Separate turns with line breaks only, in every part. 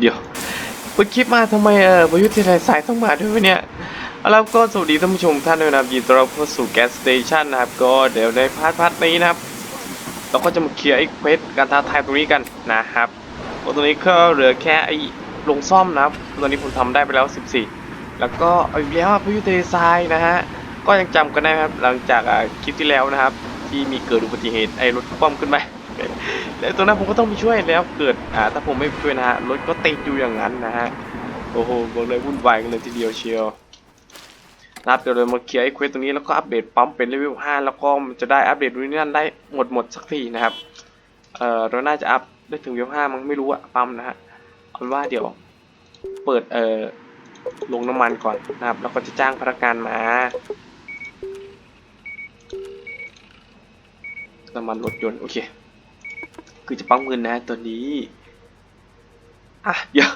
เดี๋ยวเพิ่งคลิปมาทำไมเออประยุทธ์ทีไรสายต้องมาด้วยวะเนี่ยเอาละก็สวัสดีท่านผู้ชมท่านด้วยนะครับยินดีต้อนรับเข้าสู่แก๊สสเตชันนะครับ ก็เดี๋ยวในพาร์ทพาร์ทนี้นะครับ เราก็จะมาเคลียร์ไอ้เควสการท้าทายตรงนี้กันนะครับตรงนี้ก็เหลือแค่ไอ้ลงซ่อมนะครับตอนนี้ผมทำได้ไปแล้ว 14 แล้วก็เอาอีกแล้วพายุทะเลทรายนะฮะก็ยังจำกันได้ครับหลังจากคลิปที่แล้วนะครับ ที่มีเกิดอุบัติเหตุไอ้รถคว่ำขึ้นไป แล้วตรงนั้นผมก็ต้องไปช่วยแล้วเกิดอ่าถ้าผมไม่ช่วยนะฮะรถก็ติดอยู่อย่างนั้นนะฮะโอ้โหบอกเลยวุ่นวายกันเลยทีเดียวเชียวนะครับเดี๋ยวเรามาเคลียร์ไอ้เควสตรงนี้แล้วก็อัปเดตปั๊มเป็นเลเวล5แล้วก็มันจะได้อัปเดตนู่นนี่นั่นได้หมดหมดสักทีนะครับเอ่อเราน่าจะอัพได้ถึงเลเวล5มั้งไม่รู้อะปั๊มนะฮะเอาว่าเดี๋ยวเปิดเอ่อลงน้ำมันก่อนนะครับ แล้วก็จะจ้างพนักงานมาน้ำมันรถยนต์โอเค คือจะปั๊มเงินนะตัวนี้อะเดี๋ยว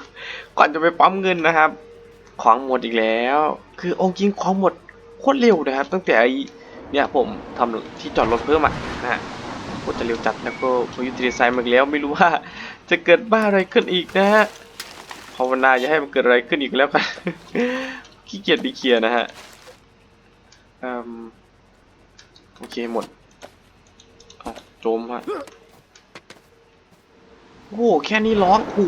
ก่อนจะไปปั๊มเงินนะครับ ของหมดอีกแล้ว คือองค์จริงของหมดโคตรเร็วนะครับ ตั้งแต่ไอ้เนี่ยผมทำที่จอดรถเพิ่มอะนะฮะโคตรจะเร็วจัดแล้วก็พอยุติไซน์มาอีกแล้วไม่รู้ว่าจะเกิดบ้าอะไรขึ้นอีกนะฮะภาวนาอย่าให้มันเกิดอะไรขึ้นอีกแล้วกันขี้เกียจดีเคลียร์นะฮะอืมโอเคหมดเอาโจมฮะ โอ้โหแค่นี้ร้องโอ้โห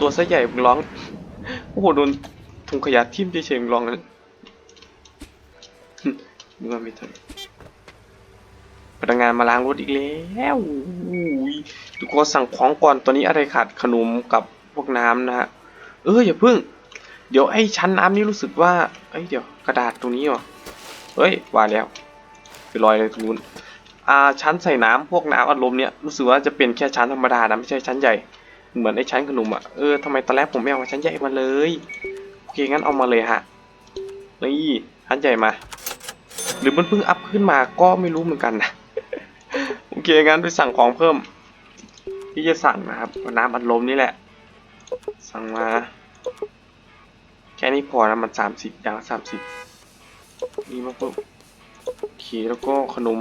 ตัวซะใหญ่มึงร้อง โอ้โหโดนถุงขยะทิ่มเฉยๆมึงร้องนั้นนึกว่าไม่ทันพนักงานมาล้างรถอีกแล้วอุ้ยทุกคนสั่งของก่อนตอนนี้อะไรขาดขนมกับพวกน้ำนะฮะ เอออย่าเพิ่ง เดี๋ยวไอ้ชั้นน้ำนี่รู้สึกว่า เอ้ยเดี๋ยวกระดาษตรงนี้เหรอเฮ้ยว่าแล้วไปลอยเลยตรงนู้น ชั้นใส่น้ำพวกน้ำอัดลมเนี่ยรู้สึกว่าจะเป็นแค่ชั้นธรรมดานะไม่ใช่ชั้นใหญ่เหมือนไอ้ชั้นขนมอะเออทำไมตอนแรกผมไม่เอาชั้นใหญ่มาเลยโอเคงั้นเอามาเลยฮะนี่ชั้นใหญ่มา หรือมันเพิ่งอัพขึ้นมาก็ไม่รู้เหมือนกันนะโอเคงั้นไปสั่งของเพิ่มที่จะสั่งนะครับน้ำอัดลมนี่แหละ สั่งมาแค่นี้พอนะมันสามสิบอย่างสามสิบนี่มาปุ๊บโอเคแล้วก็ขนม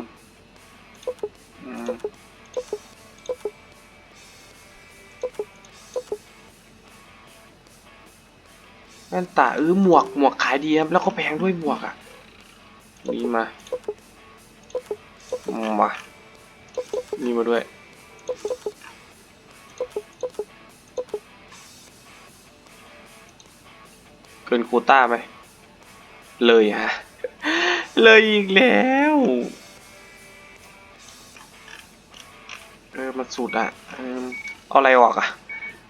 แว่นตาเออหมวกหมวกขายดีครับแล้วก็แพงด้วยหมวกอะนี่มามานี่มาด้วยเกินควต้าไหมเลยฮะ เลยอีกแล้ว มันสุดอะเออเอาอะไรออกอะ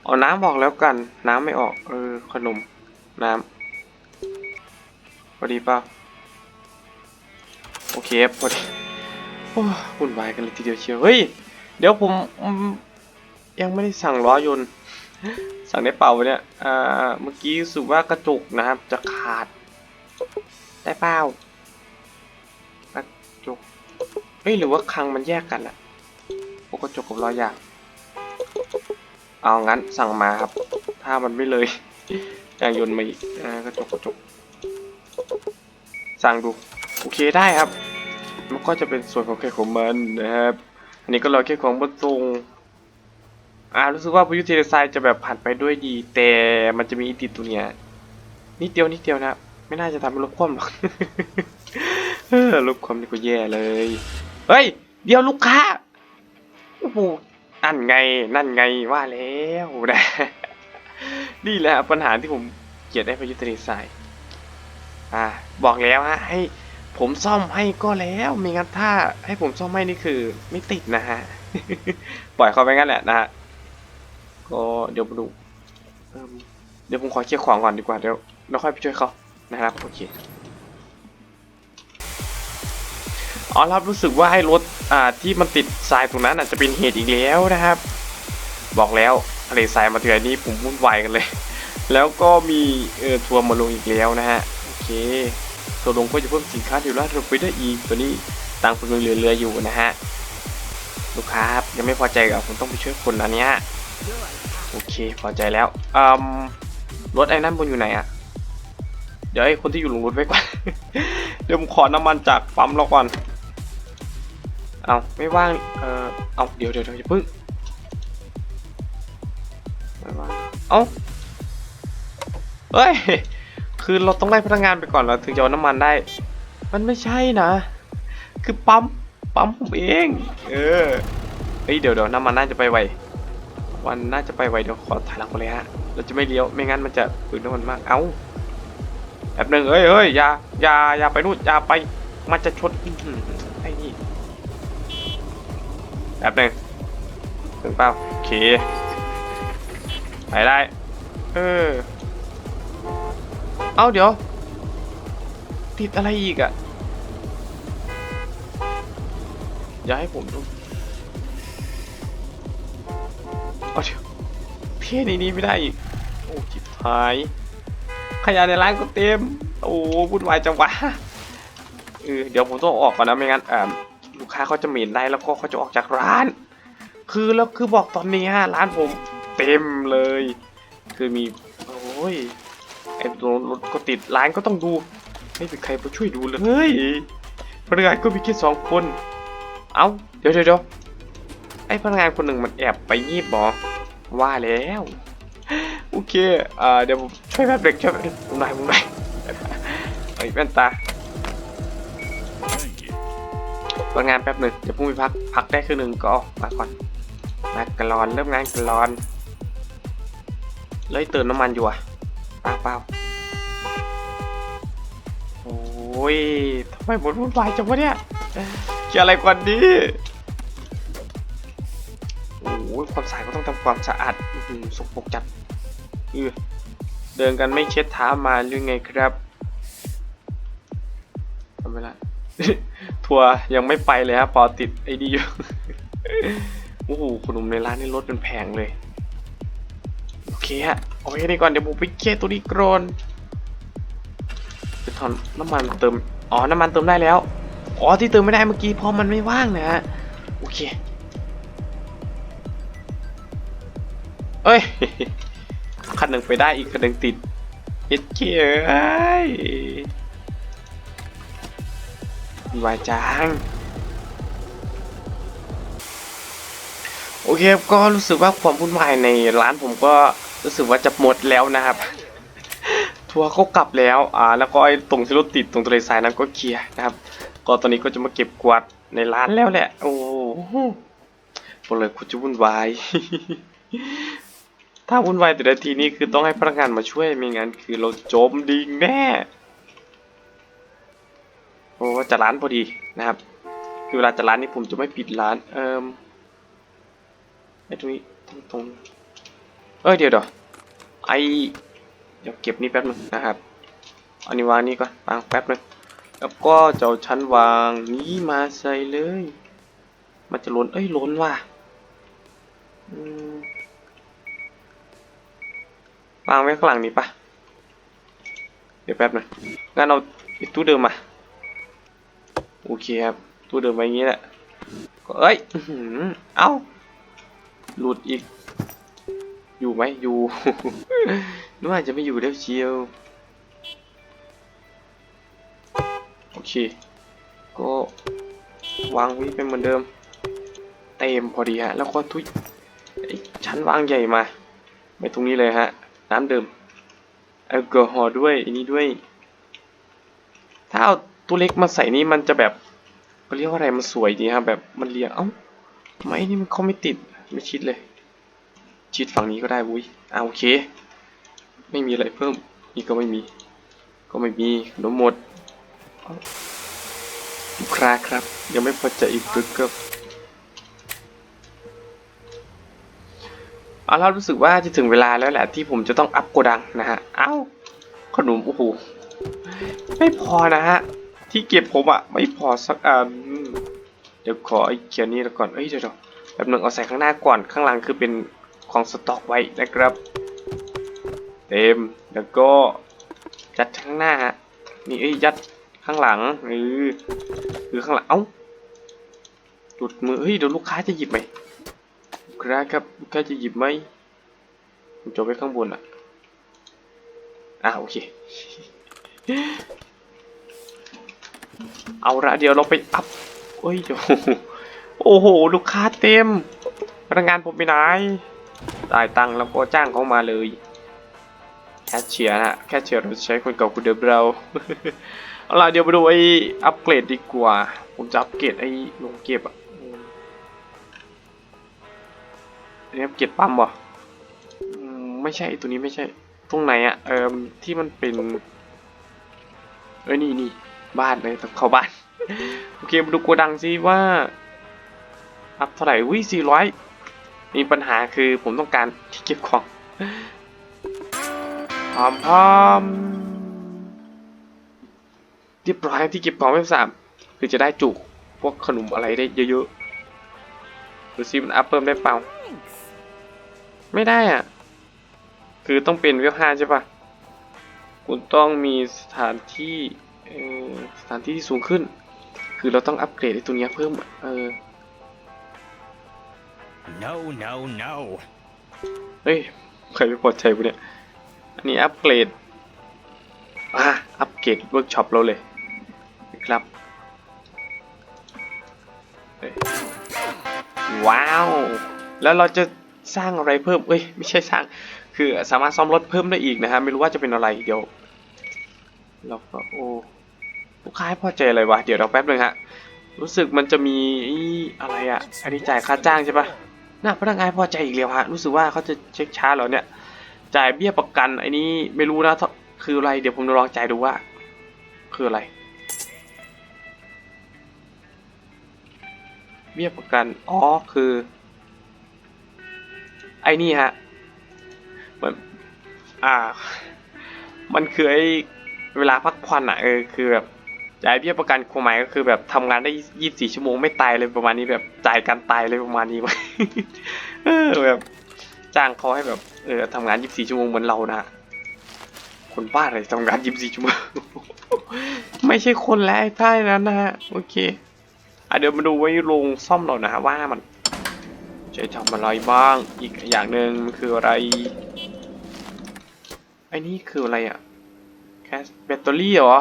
เอาน้ำออกแล้วกัน น้ำไม่ออก เออ ขนม น้ำพอดีป่าโอเคพอดีโอ้วุ่นวายกันเลยทีเดียวเชียว เฮ้ย เดี๋ยวผมยังไม่ได้สั่งล้อยนต์ สั่งได้เปล่าวะเนี่ยอ่าเมื่อกี้สึกว่ากระจกนะครับ จะขาด ได้เปล่ากระจกเฮ้ยหรือว่าคังมันแยกกันอะ พวกกระจกกับล้อยางเอางั้นสั่งมาครับ ถ้ามันไม่เลยยางยนต์มาอีกอ่กระจกกระจกสั่งดู โอเคได้ครับ มันก็จะเป็นส่วนของแค่ของมันนะครับ อันนี้ก็รอแค่ของบนทรงอ่ารู้สึกว่าพายุเทเลไซจะแบบผ่านไปด้วยดี แต่มันจะมีอีติดตัวเนี้ยนิดเดียวนิดเดียวนะไม่น่าจะทำให้รถคว่ำหรอกเออรถคว่ำนี่ก็แย่เลย เฮ้ย เดี๋ยวลูกค้า โอ้โหนั่นไง นั่นไงว่าแล้วนะนี่แหละปัญหาที่ผมเกลียดได้พายุทะเลทรายอ่า บอกแล้วฮะ ให้ผมซ่อมให้ก็แล้วม่งั้นถ้าให้ผมซ่อมให้นี่คือ ไม่ติดนะฮะ ปล่อยเขาไปงั้นแหละนะฮะ ก็เดี๋ยวมาดูเอิ่มเดี๋ยวผมขอเคลียร์ของก่อนดีกว่าเดี๋ยวเราค่อยไปช่วยเขานะครับโอเค อ๋อครับรู้สึกว่าให้รถอ่าที่มันติดทรายตรงนั้นอาจจะเป็นเหตุอีกแล้วนะครับ บอกแล้วทะเลทรายมาเถื่อนนี้ผมวุ่นวายกันเลย แล้วก็มีเออทัวร์มาลงอีกแล้วนะฮะโอเคทัวร์ลงก็จะเพิ่มสินค้าที่ร้านเราไปได้อีกตัวนี้ตังค์คุณเหลือๆอยู่นะฮะลูกค้าครับยังไม่พอใจกับผมต้องไปช่วยคนอันเนี้ยโอเคพอใจแล้วอืมรถไอ้นั่นบนอยู่ไหนอะเดี๋ยวไอ้คนที่อยู่หลงรถไว้ก่อน เดี๋ยวผมขอน้ำมันจากปั๊มเราก่อน เอาไม่ว่าง เออเอาเดี๋ยวเดี๋ยวเดี๋ยวอย่าพิ่งไม่ว่างเอาเฮ้ย คือเราต้องไล่พนักงานไปก่อนเราถึงจะเอาน้ำมันได้ มันไม่ใช่นะ คือปั๊ม ปั๊มผมเอง เออ เฮ้ย เดี๋ยวเดี๋ยวน้ำมันน่าจะไปไว วันน่าจะไปไวเดี๋ยวขอถ่ายหลังไปเลยฮะ เราจะไม่เลี้ยว ไม่งั้นมันจะปืนน้ำมันมาก เอ้าแบบหนึ่งเอ้ยเอ้ยอย่าอย่าอย่าไปนู่นอย่าไป มันจะชนไอ้นี่ แบบหนึ่งถึงเปล่าโอเคไปได้ เออ เอาเดี๋ยว ติดอะไรอีกอะอย่าให้ผมดูเอาเดี๋ยวเพี้ยนนี้ไม่ได้อีก โอ้จิบหาย ขยะในร้านก็เต็ม โอ้วุ่นวายจังวะ เออ เดี๋ยวผมต้องออกก่อนนะไม่งั้นอ่า ค้าเขาจะเหม็นได้แล้วก็เขาจะออกจากร้าน คือแล้วคือบอกตอนนี้ฮะร้านผมเต็มเลย คือมีโอ้ยไอ้ตัวรถก็ติดร้านก็ต้องดูไม่มีใครมาช่วยดูเลยเฮ้ยพนักงานก็มีแค่สองคน เอ้าเดี๋ยวเดี๋ยวเดี๋ยวไอ้พนักงานคนหนึ่งมันแอบไปงีบหมอว่าแล้วโอเคอ่าเดี๋ยวผมช่วยแป๊บเด็กช่วยแป๊บเด็กมุมไหนมุมไหนไอ้แว่นตา พนักงานแป๊บหนึ่งเดี๋ยวพรุ่งนี้พักพักได้ครึ่งหนึ่งก็ออกมาก่อนมากระลอนเริ่มงานกระลอน เลยเติมน้ำมันอยู่อะเปล่าเปล่าโอ้ยทำไมหมดวุ่นวายจังวะเนี่ยเกี่ยอะไรก่อนดีโอ้ยความสะอาดก็ต้องทำความสะอาดสกปรกจัดเออเดินกันไม่เช็ดเท้ามาหรือไงครับทำไมล่ะ ทัวร์ยังไม่ไปเลยฮะพอติดไอ้ดีอยู่โอ้โหขนมในร้านนี่ลดเป็นแพงเลย โอเคฮะเอาไว้แค่นี้ก่อนเดี๋ยวผมไปเช็ตัวนี้ก่อนจะทอนน้ำมันเติม อ๋อ น้ำมันเติมได้แล้ว อ๋อ ที่เติมไม่ได้เมื่อกี้เพราะมันไม่ว่างนะฮะ โอเค เอ้ย คันหนึ่งไปได้อีกคันหนึ่งติดเฮ็ดเกี้ย มีวายจางโอเคก็รู้สึกว่าความวุ่นวายในร้านผมก็รู้สึกว่าจะหมดแล้วนะครับ ทัวร์เขากลับแล้วอ่าแล้วก็ไอ้ตรงที่รถติดตรงทะเลทรายนั้นก็เคลียร์นะครับ ก็ตอนนี้ก็จะมาเก็บกวาดในร้านแล้วแหละ โอ้โหบอกเลยคุณจะวุ่นวายถ้าวุ่นวายแต่ละทีนี้คือต้องให้พนักงานมาช่วยไม่งั้นคือเราจมดิ่งแน่ โอ้จะร้านพอดีนะครับ คือเวลาจะร้านนี่ผมจะไม่ปิดร้าน เอ่มไอ้ตรงนี้ตรงตรงเอ้ยเดี๋ยวเดี๋ยวไอเดี๋ยวเก็บนี่แป๊บนึงนะครับ อันนี้วางนี่ก่อนวางแป๊บนึงแล้วก็จะเอาชั้นวางนี้มาใส่เลย มันจะล้น เอ้ยล้นว่ะวางไว้ข้างหลังนี้ปะเดี๋ยวแป๊บนึงงั้นเอาตู้เดิมมา โอเคครับ ตู้เดิมไว้อย่างนี้แหละก็เอ้ยอื้อหือเอ้า หลุดอีก อยู่ไหมอยู่นึกว่าจะไม่อยู่แล้วเชียว โอเค ก็วางไว้เป็นเหมือนเดิม เต็มพอดีฮะ แล้วก็ทุยชั้นวางใหญ่มาไปตรงนี้เลยฮะ น้ำเดิมแอลกอฮอล์ด้วยอันนี้ด้วยถ้าเอา ตัวเล็กมาใส่นี่มันจะแบบเรียกว่าอะไรมันสวยดีครับแบบมันเรียงเอ้าทำไมนี่มันเขาไม่ติดไม่ชิดเลย ชิดฝั่งนี้ก็ได้วุ้ยอ่าโอเค ไม่มีอะไรเพิ่มนี่ก็ไม่มี ก็ไม่มีขนมหมดลูกค้าครับ ยังไม่พอใจอีกหรือบเอาล่ะรู้สึกว่าจะถึงเวลาแล้วแหละที่ผมจะต้องอัพโกดังนะฮะ เอ้า ขนมโอ้โหไม่พอนะฮะ ที่เก็บผมอะไม่พอสักอันเดี๋ยวขอไอ้เขียนนี่แล้วก่อนเอ้ยเดี๋ยวแบบหนึ่งเอาใส่ข้างหน้าก่อนข้างหลังคือเป็นของสต็อกไว้นะครับ เต็มแล้วก็ยัดข้างหน้าฮะนี่เอ้ยยัดข้างหลังเออคือข้างหลังเอ้าหลุดมือเฮ้ยเดี๋ยวลูกค้าจะหยิบไหมกค้าครับลูกค้าจะหยิบไหมจะไว้ข้างบนอะอะโอเค เอาละเดี๋ยวเราไปอัพเฮ้ยเดี๋ยวโอ้โห ลูกค้าเต็มพนักงานผมไปไหนได้ตังค์แล้วก็จ้างเขามาเลย แคชเชียร์นะแคชเชียร์เราใช้คนเก่าคนเดิมเราเอาล่ะเดี๋ยวมาดูไอ้อัปเกรดดีกว่า ผมจะอัปเกรดไอ้ลงเก็บอะอืมอันนี้อัปเกรดปั๊มบ่ไม่ใช่ตัวนี้ไม่ใช่ ตรงไหนอะเออที่มันเป็น เอ้ยนี่นี่ บ้านเลยต้งเข้าบ้าน โอเคมาดูโกดังซิว่า อัพเท่าไหร่วิสี่ร้อยมีปัญหาคือผมต้องการที่เก็บของพร้อมพร้อมเรียบร้อยที่เก็บของเว็บสามคือจะได้จุกพวกขนมอะไรได้เยอะๆดูซิมันอัพเพิ่มได้เปล่า ไม่ได้อะ คือต้องเป็นเว็บห้าใช่ปะคุณต้องมีสถานที่ สถานที่ที่สูงขึ้น คือเราต้องอัปเกรดไอ้ตัวเนี้ยเพิ่มเออ
No, no, no.
เฮ้ย ใครไม่พอใจวะเนี่ย อันนี้อัปเกรดอะอัปเกรดเวิร์กช็อปเราเลยนะครับเฮ้ยว้าว แล้วเราจะสร้างอะไรเพิ่ม เอ้ย ไม่ใช่สร้าง คือสามารถซ่อมรถเพิ่มได้อีกนะฮะ ไม่รู้ว่าจะเป็นอะไร เดี๋ยว เราก็โอ้ ลูกค้าให้พอใจอะไรวะ เดี๋ยวเราแป๊บนึงฮะ รู้สึกมันจะมีอะไรอะอันนี้จ่ายค่าจ้างใช่ปะน่าพนักงานพอใจอีกแล้วฮะ รู้สึกว่าเขาจะเช็คช้าเหรอเนี่ย จ่ายเบี้ยประกันไอ้นี้ไม่รู้นะคืออะไร เดี๋ยวผมจะลองจ่ายดูว่า คืออะไร เบี้ยประกัน อ๋อ คือ ไอ้นี่ฮะเหมือนอ่า มันคือไอ้เวลาพักผ่อนอะเออ คือแบบ จ่ายเบี้ยประกันความหมายก็คือแบบทำงานได้ยี่สิบสี่ชั่วโมงไม่ตายเลยประมาณนี้แบบจ่ายกันตายเลยประมาณนี้วะแบบจ้างเขาให้แบบเออทำงานยี่สิบสี่ชั่วโมงเหมือนเรานะคนบ้าอะไรทำงานยี่สิบสี่ชั่วโมงไม่ใช่คนแล้วไอ้ท่ายนั้นนะฮะโอเคอะเดี๋ยวมาดูไว้โรงซ่อมเรานะว่ามันจะทำอะไรบ้างอีกอย่างหนึ่งมันคืออะไรไอ้นี่คืออะไรอะแคสแบตเตอรี่เหรอ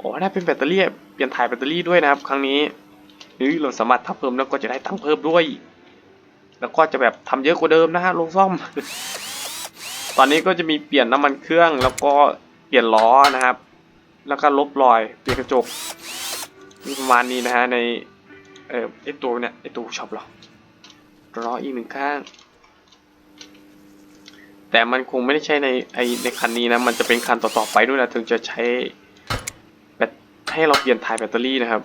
โอ้ได้เป็นแบตเตอรี่เปลี่ยนถ่ายแบตเตอรี่ด้วยนะครับ ครั้งนี้นี่เราสามารถทับเพิ่มแล้วก็จะได้ตังค์เพิ่มด้วย แล้วก็จะแบบทำเยอะกว่าเดิมนะฮะลงซ่อม ตอนนี้ก็จะมีเปลี่ยนน้ำมันเครื่องแล้วก็เปลี่ยนล้อนะครับ แล้วก็ลบรอยเปลี่ยนกระจกมีประมาณนี้นะฮะในเออไอตัวเนี่ยไอตัวช็อปหรอรออีกหนึ่งข้าง แต่มันคงไม่ได้ใช้ในไอในคันนี้นะมันจะเป็นคันต่อๆไปด้วยนะถึงจะใช้ ให้เราเปลี่ยนถ่ายแบตเตอรี่นะครับ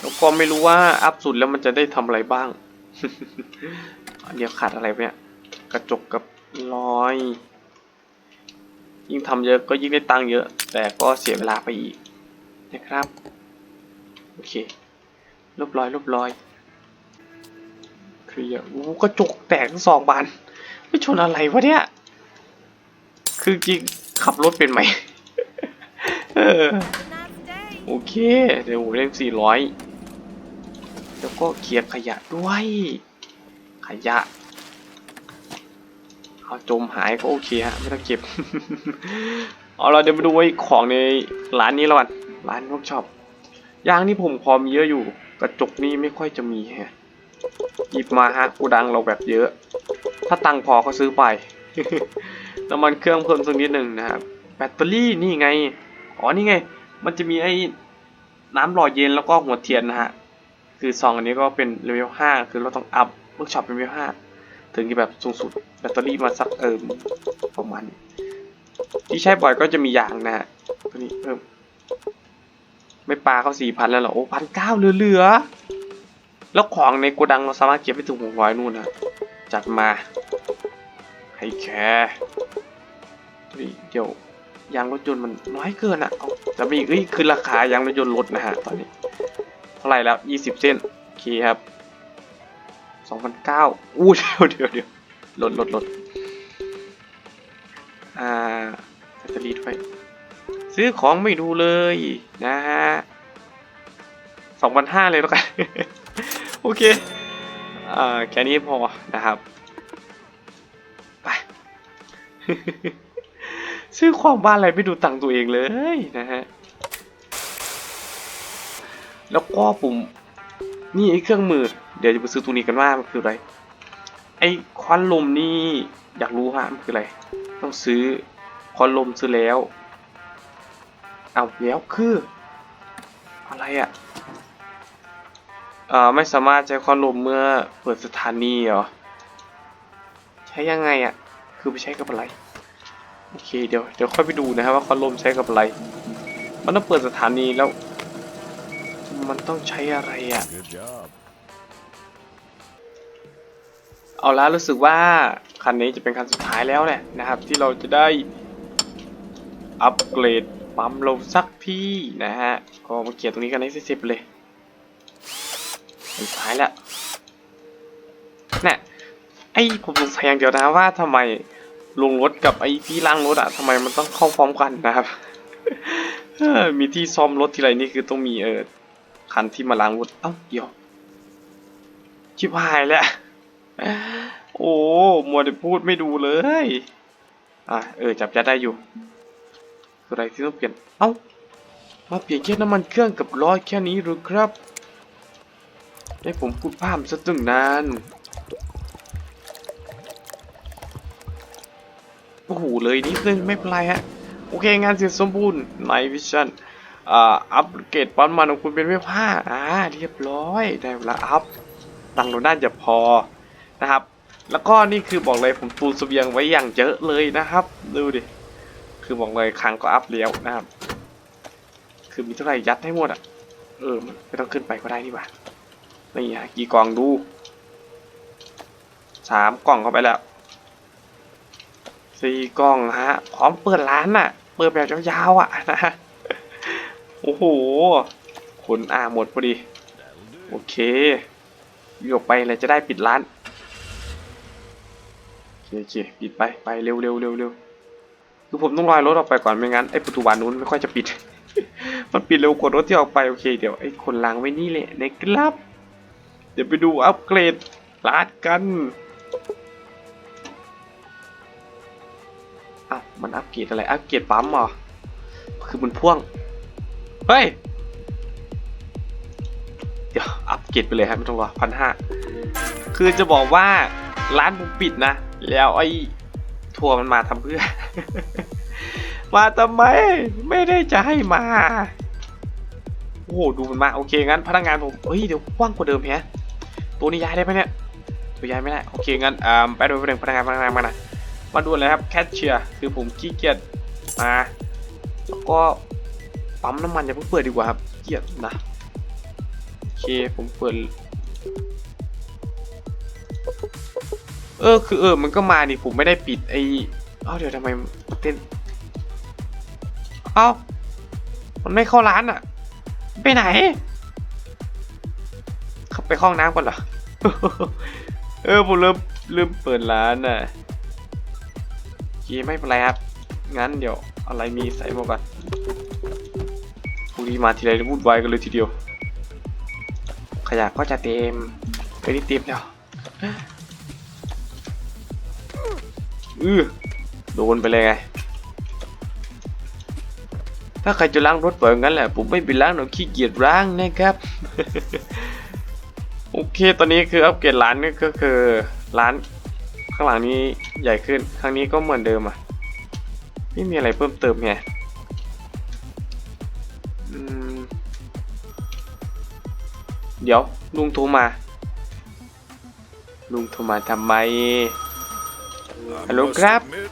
แล้วก็ไม่รู้ว่าอัพสุดแล้วมันจะได้ทำอะไรบ้างอันเดียวขาดอะไรเนี่ย กระจกกับรอย ยิ่งทำเยอะก็ยิ่งได้ตังค์เยอะ แต่ก็เสียเวลาไปอีกนะครับ โอเคลบรอยลบรอยเคลียร์อู้กระจกแตกสองบาน ไม่ชนอะไรวะเนี่ย คือจริงขับรถเป็นไหม เออโอเค เดี๋ยวเล่นสี่ร้อยแล้วก็เคลียร์ขยะด้วย ขยะเอาจมหายก็โอเคฮะไม่ต้องเก็บเอาเราเดี๋ยวมาดูไว้ของในร้านนี้แล้วกันร้านพวกช็อปยางนี่ผมพอมีเยอะอยู่ กระจกนี่ไม่ค่อยจะมีฮะหยิบมาฮะกูดังเราแบบเยอะ ถ้าตังพอก็ซื้อไปน้ำมันเครื่องเพิ่มสักนิดหนึ่งนะครับแบตเตอรี่นี่ไง อ๋อนี่ไง มันจะมีไอ้น้ำหล่อเย็นแล้วก็หัวเทียนนะฮะ คือซองอันนี้ก็เป็นเลเวลห้าคือเราต้องอัพเวิร์กช็อปเป็นเลเวลห้าถึงจะแบบสูงสุดแบตเตอรี่มาสักเอิมประมาณนี้ที่ใช้บ่อยก็จะมียางนะฮะตัวนี้เพิ่มไม่ปลาเขาสี่พันแล้วเหรอโอ้พันเก้าเหลือๆแล้วของในโกดังเราสามารถเก็บไปถึงหกร้อยนู่นนะจัดมาให้แค่เดี๋ยว ยางรถยนต์มันน้อยเกินอะจะมีเอ้ยคือราคายางรถยนต์ลดนะฮะตอนนี้ เท่าไหร่แล้วยี่สิบเส้นโอเคครับสองพันเก้าอู้เดี๋ยวเดี๋ยวเดี๋ยวลดลดลดอ่าแบตเตอรี่ด้วยซื้อของไม่ดูเลยนะฮะสองพันห้าเลยแล้วกัน โอเคอ่าแค่นี้พอนะครับ ไป ซื้อของบ้านอะไรไม่ดูตังตัวเองเลยนะฮะ แล้วก็ปุ่มนี่ไอ้เครื่องมือ เดี๋ยวจะไปซื้อตัวนี้กันว่ามันคืออะไร ไอ้ควันลมนี่อยากรู้ฮะมันคืออะไร ต้องซื้อควันลมซื้อแล้ว เอาแล้วคือ อะไรอะ่ะเอ่อไม่สามารถใช้ควันลมเมื่อเปิดสถานีเหรอ ใช้ยังไงอะ่ะ คือไปใช้กับอะไร โอเคเดี๋ยวเดี๋ยวค่อยไปดูนะครับว่าควันลมใช้กับอะไร มันต้องเปิดสถานีแล้ว มันต้องใช้อะไรอะ
Good job.
เอาละรู้สึกว่าคันนี้จะเป็นคันสุดท้ายแล้วแหละนะครับ ที่เราจะได้อัปเกรดปั๊มลมสักที่นะฮะก็มาเกียร์ตรงนี้กันให้เสร็จๆไปเลยสุดท้ายแล้วเนี่ยไอ้ผมสงสัยอย่างเดียวนะว่าทำไม ลงรถกับไอ้ที่ล้างรถอะทำไมมันต้องเข้าพร้อมกันนะครับ มีที่ซ่อมรถทีไรนี่คือต้องมีเออคันที่มาล้างรถเอ้าเดี๋ยว ชิบหายแล้ว โอ้มัวแต่พูดไม่ดูเลย อะเออจับยัดได้อยู่อะไรที่ต้องเปลี่ยน เอ้า มาเปลี่ยนแค่น้ำมันเครื่องกับล้อแค่นี้หรือครับให้ผมพูดพร่ำซะตั้งนาน โอ้โหเลยนิดนึงไม่เป็นไรฮะ โอเคงานเสร็จสมบูรณ์ในวิชั่นอ่าอัปเกรดปั๊มมันของคุณเป็นเวฟห้าอ่าเรียบร้อยได้เวลาอัพตังค์เราน่าจะพอนะครับ แล้วก็นี่คือบอกเลยผมตูนเสบียงไว้อย่างเยอะเลยนะครับ ดูดิคือบอกเลยครั้งก็อัพแล้วนะครับ คือมีเท่าไหร่ยัดให้หมดอะเออไม่ต้องขึ้นไปก็ได้นี่หว่านี่ฮะกี่กล่องดูสามกล่องเข้าไปแล้ว สี่กล่องฮะพร้อมเปิดร้านอะ เปิดแบบยาวๆอะนะฮะโอ้โหขนอ่าหมดพอดี โอเควิ่งออกไปเลยจะได้ปิดร้านโอเคโอเคปิดไปไปเร็วเร็วเร็วเร็วคือผมต้องลอยรถออกไปก่อนไม่งั้นไอ้ประตูบานนู้นไม่ค่อยจะปิด มันปิดเร็วกว่ารถที่ออกไปโอเคเดี๋ยวไอ้คนล้างไว้นี่แหละนะครับ เดี๋ยวไปดูอัปเกรดร้านกัน มันอัปเกรดอะไร อัปเกรดปั๊มเหรอ คือมันพ่วง เฮ้ย เดี๋ยวอัปเกรดไปเลยครับไม่ต้องรอพันห้าคือจะบอกว่าร้านผมปิดนะ แล้วไอ้ทัวร์มันมาทำเพื่อ มาทำไม ไม่ได้จะให้มา โอ้โหดูมันมา โอเคงั้นพนักงานผมเฮ้ยเดี๋ยวกว้างกว่าเดิมแฮะตัวนี้ย้ายได้ไหมเนี่ยตัวย้ายไม่ได้ โอเคงั้นอ่าไปดูไปหนึ่งพนักงานพนักงานมานะ มาดูเลยครับแคชเชียร์คือผมขี้เกียจมาแล้วก็ปั๊มน้ำมันอย่าเพิ่งเปิดดีกว่าครับเกียจนะโอเคผมเปิดเออคือเออมันก็มาดิผมไม่ได้ปิดไอเอ้าเดี๋ยวทำไมเต้นเอ้ามันไม่เข้าร้านอะไปไหนเขาไปห้องน้ำก่อนเหรอเออผมเริ่มเริ่มเปิดร้านอะ เคไม่เป็นไรครับ งั้นเดี๋ยวอะไรมีใส่หมดก่อนพรุ่งนี้มาทีไรวุ่นวายกันเลยทีเดียว ขยะก็จะเต็มไปนี่เต็มแล้วอือโดนไปเลยไง ถ้าใครจะล้างรถปล่างนั้นแหละ ผมไม่ไปล้างหรอกขี้เกียจล้างนะครับ โอเค ตอนนี้คืออัปเกรดร้านนี่ก็คือร้าน ข้างหลังนี้ใหญ่ขึ้นครั้งนี้ก็เหมือนเดิมอะไม่มีอะไรเพิ่มเติมไงเดี๋ยวลุงโทรมา ลุงโทรมาทำไม
I
Hello,
must
Grab.
admit,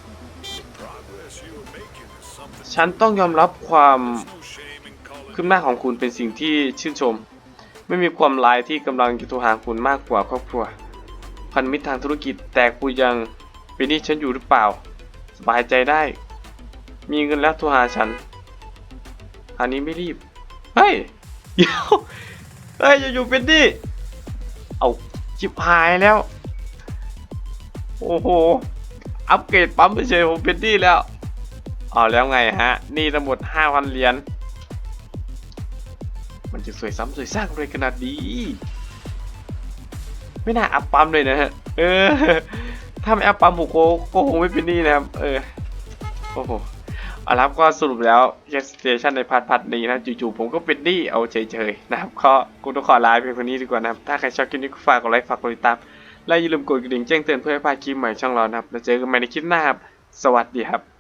the progress you are making is something
ฉันต้องยอมรับความ
there's no shame in calling
คืบหน้าของคุณเป็นสิ่งที่ชื่นชม ไม่มีความลายที่กำลังจะโทรหาคุณมากกว่าครอบครัว พันมิตรทางธุรกิจแต่คุณยังเป็นหนี้ฉันอยู่หรือเปล่า สบายใจได้ มีเงินแล้วโทรหาฉัน อันนี้ไม่รีบ เฮ้ยเดี๋ยวเฮ้ยอยู่เป็นหนี้เอาจิบหายแล้ว โอ้โห อัปเกรดปั๊มเฉยผมเป็นหนี้แล้ว เอาแล้วไงฮะ นี่ทั้งหมด5,000เหรียญมันจะสวยซ้ำสวยซากเลยขนาดนี้ ไม่น่าอัพปั๊มเลยนะฮะ เออ ถ้าไม่อัพปั๊มผมโกก็คงไม่เป็นนี่นะครับ เออ โอ้โหเอาละครับก็สรุปแล้วเ e สเตชันในพาร์ทพาร์ทนี้นะจู่ๆผมก็เป็นนี้เอาเฉยๆนะครับก็กูต้องขอลาเพียงคนนี้ดีกว่านะครับ ถ้าใครชอบคลิปนี้ก็ฝากกดไลค์ฝากกดติดตาม และอย่าลืมกดกระดิ่งแจ้งเตือนเพื่อให้พลาดคลิปใหม่ช่องเรานะครับแล้วเจอกันใหม่ในคลิปหน้าครับ สวัสดีครับ